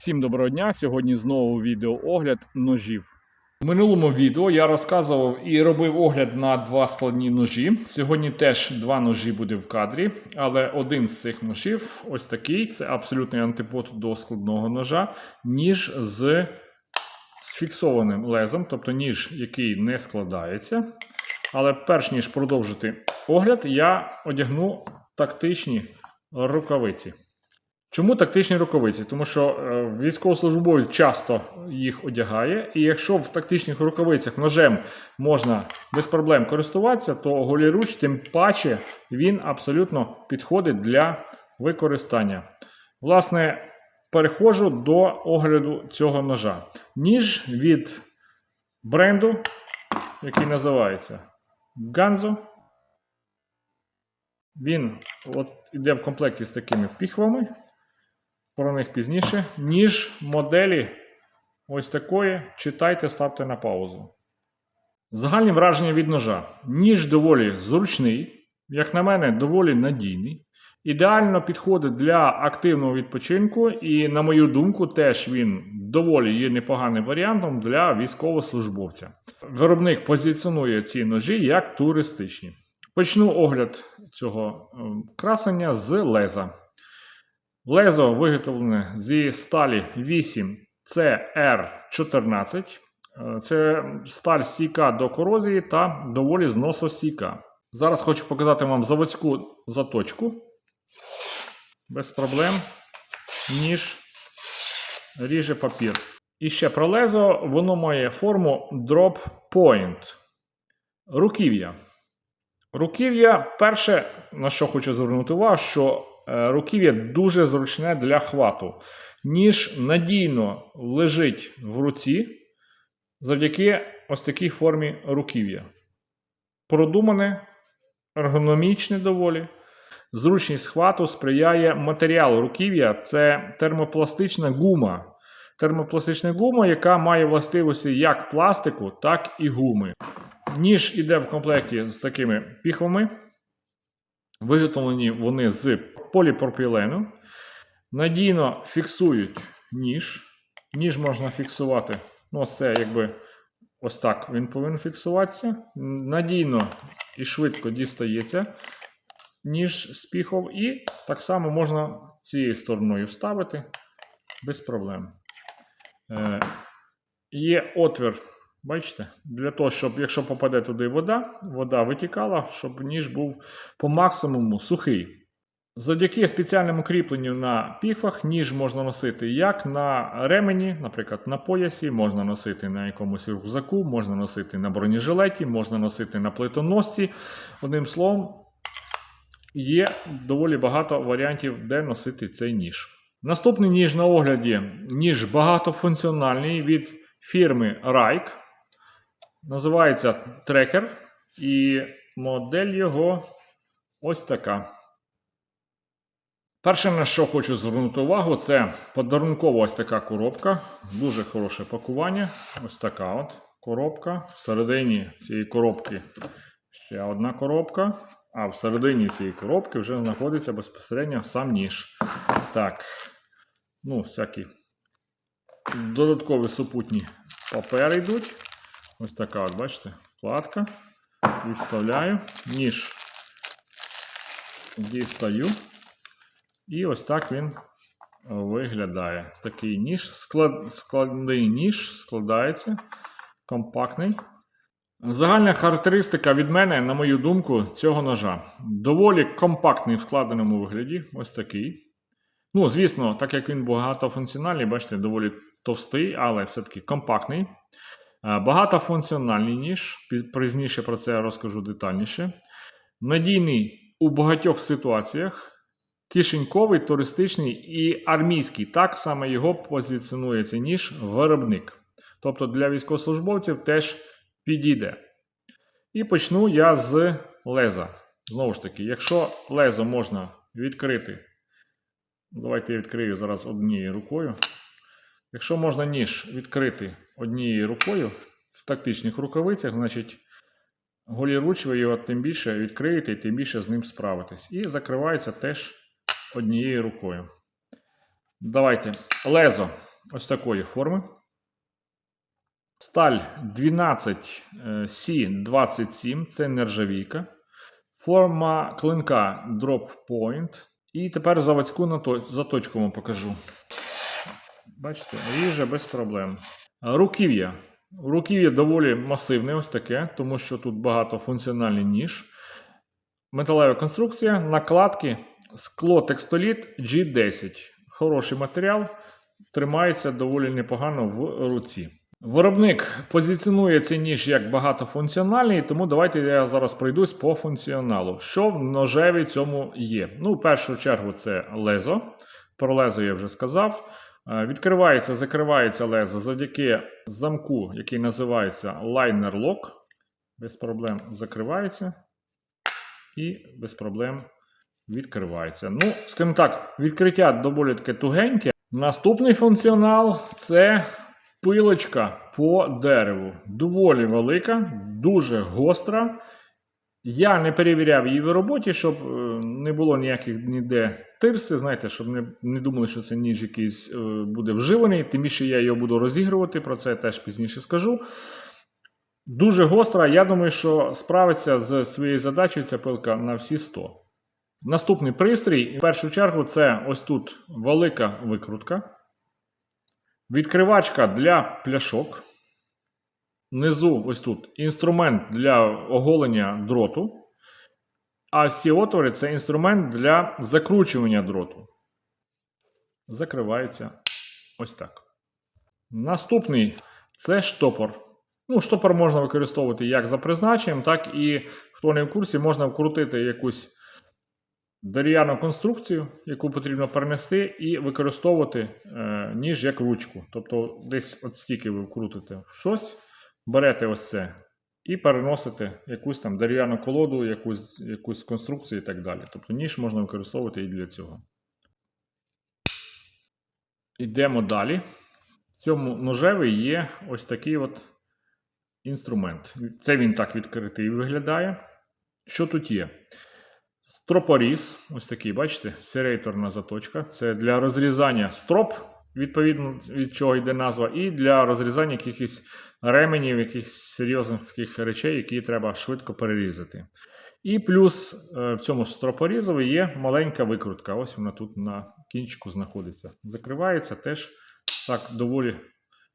Всім доброго дня! Сьогодні знову відеоогляд ножів. В минулому відео я розказував і робив огляд на два складні ножі. Сьогодні теж два ножі буде в кадрі, але один з цих ножів ось такий це абсолютний антипод до складного ножа, ніж з, фіксованим лезом, тобто ніж, який не складається. Але перш ніж продовжити огляд, я одягну тактичні рукавиці. Чому тактичні рукавиці? Тому що е, військовослужбовець часто їх одягає, і якщо в тактичних рукавицях ножем можна без проблем користуватися, то голіруч, тим паче, він абсолютно підходить для використання. Власне, переходжу до огляду цього ножа. Ніж від бренду, який називається Ganzo. Він от іде в комплекті з такими піхвами про них пізніше, ніж моделі ось такої. Читайте, ставте на паузу. Загальні враження від ножа. Ніж доволі зручний, як на мене, доволі надійний. Ідеально підходить для активного відпочинку, і, на мою думку, теж він доволі є непоганим варіантом для військовослужбовця. Виробник позиціонує ці ножі як туристичні. Почну огляд цього ем, красення з леза. Лезо виготовлене зі сталі 8 CR14. Е, Це сталь стійка до корозії та доволі зносостійка. Зараз хочу показати вам заводську заточку. Без проблем. Ніж ріже папір. І ще про лезо, воно має форму Drop Point. Руків'я. Руків'я, перше, на що хочу звернути увагу, що руків'я дуже зручне для хвату. Ніж надійно лежить в руці завдяки ось такій формі руків'я. Продумане, ергономічне доволі. Зручність хвату сприяє матеріал руків'я це термопластична гума. Термопластична гума, яка має властивості як пластику, так і гуми. Ніж іде в комплекті з такими піхвами. Виготовлені вони з поліпропілену. Надійно фіксують ніж. Ніж можна фіксувати. Ну, ось це якби ось так він повинен фіксуватися. Надійно і швидко дістається ніж з піхов. І так само можна цією стороною вставити без проблем. Е, Є отвір. Бачите? Для того, щоб, якщо попаде туди вода, вода витікала, щоб ніж був по максимуму сухий. Завдяки спеціальному кріпленню на піхвах, ніж можна носити як на ремені, наприклад, на поясі, можна носити на якомусь рюкзаку, можна носити на бронежилеті, можна носити на плитоносці. Одним словом, є доволі багато варіантів, де носити цей ніж. Наступний ніж на огляді ніж багатофункціональний від фірми Rike. Називається трекер. І модель його ось така. Перше, на що хочу звернути увагу, це подарункова ось така коробка. Дуже хороше пакування. Ось така от коробка. Всередині цієї коробки ще одна коробка. А всередині цієї коробки вже знаходиться безпосередньо сам ніж. Так, ну, всякі додаткові супутні папери йдуть. Ось така, от, бачите, вкладка. Відставляю, ніж дістаю. І ось так він виглядає. Ось такий ніж, склад, складний ніж, складається, компактний. Загальна характеристика від мене, на мою думку, цього ножа. Доволі компактний в складеному вигляді. Ось такий. Ну, звісно, так як він багатофункціональний, бачите, доволі товстий, але все-таки компактний. Е, Багатофункціональний ніж, пізніше про це я розкажу детальніше. Надійний у багатьох ситуаціях. Кишеньковий, туристичний і армійський. Так саме його позиціонує цей ніж виробник. Тобто для військовослужбовців теж підійде. І почну я з леза. Знову ж таки, якщо лезо можна відкрити, давайте я відкрию зараз однією рукою. Якщо можна ніж відкрити однією рукою в тактичних рукавицях, значить голіруч ви його тим більше відкриєте і тим більше з ним справитесь. І закривається теж однією рукою. Давайте лезо. ось такої форми. Сталь 12 C27, це нержавійка. Форма клинка Drop Point. І тепер заводську заточку вам покажу. Бачите, ріже без проблем. Руків'я. Руків'я доволі масивне, ось таке, тому що тут багато багатофункціональний ніж. Металева конструкція, накладки, скло текстоліт G10. Хороший матеріал, тримається доволі непогано в руці. Виробник позиціонує цей ніж як багатофункціональний, тому давайте я зараз пройдусь по функціоналу. Що в ножеві цьому є? Ну, в першу чергу, це лезо. Про лезо я вже сказав. Е, Відкривається, закривається лезо завдяки замку, який називається Liner Lock. Без проблем закривається і без проблем відкривається. Ну, скажімо так, відкриття доволі таке тугеньке. Наступний функціонал це пилочка по дереву. Доволі велика, дуже гостра. Я не перевіряв її в роботі, щоб е, не було ніяких ніде тирси, знаєте, щоб не, не думали, що це ніж якийсь е, буде вживаний. Тим більше я його буду розігрувати, про це теж пізніше скажу. Дуже гостра. Я думаю, що справиться з своєю задачею ця пилка на всі 100. Наступний пристрій, в першу чергу, це ось тут велика викрутка. Відкривачка для пляшок. Внизу, ось тут, інструмент для оголення дроту. А ці отвори це інструмент для закручування дроту. Закривається ось так. Наступний це штопор. Ну, штопор можна використовувати як за призначенням, так і, хто не в курсі, можна вкрутити якусь дерев'яну конструкцію, яку потрібно перенести, і використовувати е, ніж як ручку. Тобто, десь от стільки ви вкрутите в щось, берете ось це і переносите якусь там дерев'яну колоду, якусь, якусь конструкцію і так далі. Тобто ніж можна використовувати і для цього. Йдемо далі. В цьому ножеві є ось такий от інструмент. Це він так відкритий виглядає. Що тут є? Стропоріз, ось такий, бачите, серейторна заточка. Це для розрізання строп, відповідно від чого йде назва, і для розрізання якихось ременів, якихось серйозних таких речей, які треба швидко перерізати. І плюс е, в цьому стропорізові є маленька викрутка. Ось вона тут на кінчику знаходиться. Закривається теж так доволі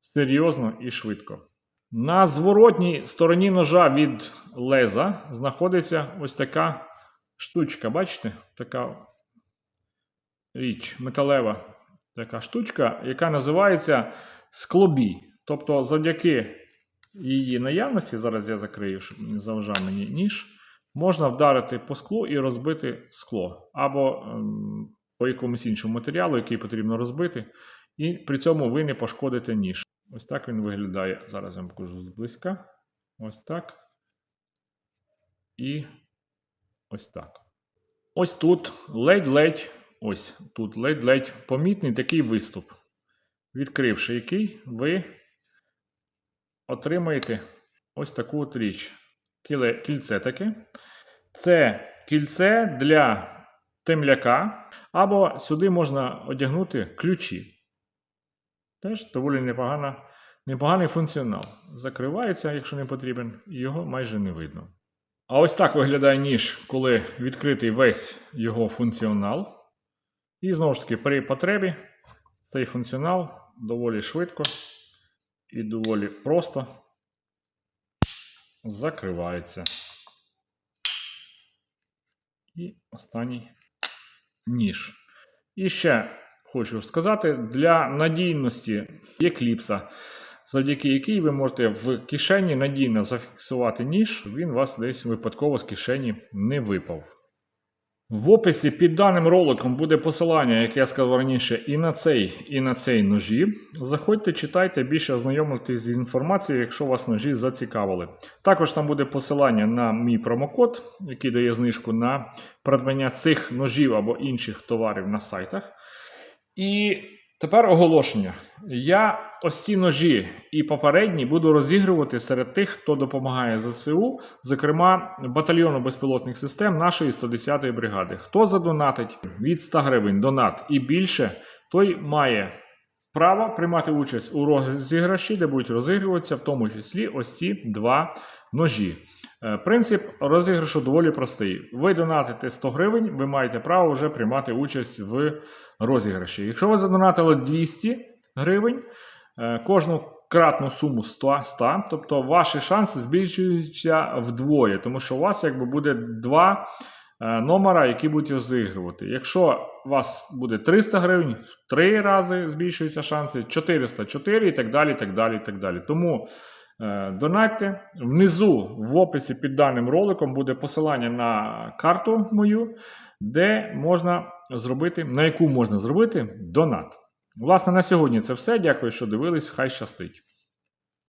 серйозно і швидко. На зворотній стороні ножа від леза знаходиться ось така штучка, бачите? Така річ, металева така штучка, яка називається склобій. Тобто, завдяки її наявності, зараз я закрию, щоб не заважав мені ніж, можна вдарити по склу і розбити скло. Або ем, по якомусь іншому матеріалу, який потрібно розбити, і при цьому ви не пошкодите ніж. Ось так він виглядає. Зараз я вам покажу зблизька. Ось так. І ось так. Ось тут ледь-ледь, ось тут ледь-ледь помітний такий виступ. Відкривши який, ви отримаєте ось таку от річ. Кільце таке. Це кільце для темляка, або сюди можна одягнути ключі. Теж доволі непогана, непоганий функціонал. Закривається, якщо не потрібен, і його майже не видно. А ось так виглядає ніж, коли відкритий весь його функціонал. І знову ж таки, при потребі цей функціонал доволі швидко і доволі просто закривається. І останній ніж. І ще хочу сказати, для надійності є кліпса, завдяки якій ви можете в кишені надійно зафіксувати ніж, він вас десь випадково з кишені не випав. В описі під даним роликом буде посилання, як я сказав раніше, і на цей, і на цей ножі. Заходьте, читайте, більше ознайомитись з інформацією, якщо вас ножі зацікавили. Також там буде посилання на мій промокод, який дає знижку на придбання цих ножів або інших товарів на сайтах. І тепер оголошення. Я ось ці ножі і попередні буду розігрувати серед тих, хто допомагає ЗСУ, зокрема батальйону безпілотних систем нашої 110-ї бригади. Хто задонатить від 100 гривень донат і більше, той має право приймати участь у розіграші, де будуть розігруватися в тому числі ось ці два ножі. Е, Принцип розіграшу доволі простий. Ви донатите 100 гривень, ви маєте право вже приймати участь в розіграші. Якщо ви задонатили 200 гривень, е, кожну кратну суму 100, 100, тобто ваші шанси збільшуються вдвоє, тому що у вас якби буде два е, номера, які будуть розігрувати. Якщо у вас буде 300 гривень, в 3 рази збільшуються шанси, 400 4 і так далі. так далі, так далі. Тому донатьте. Внизу в описі під даним роликом буде посилання на карту мою, де можна зробити, на яку можна зробити донат. Власне, на сьогодні це все. Дякую, що дивились. Хай щастить.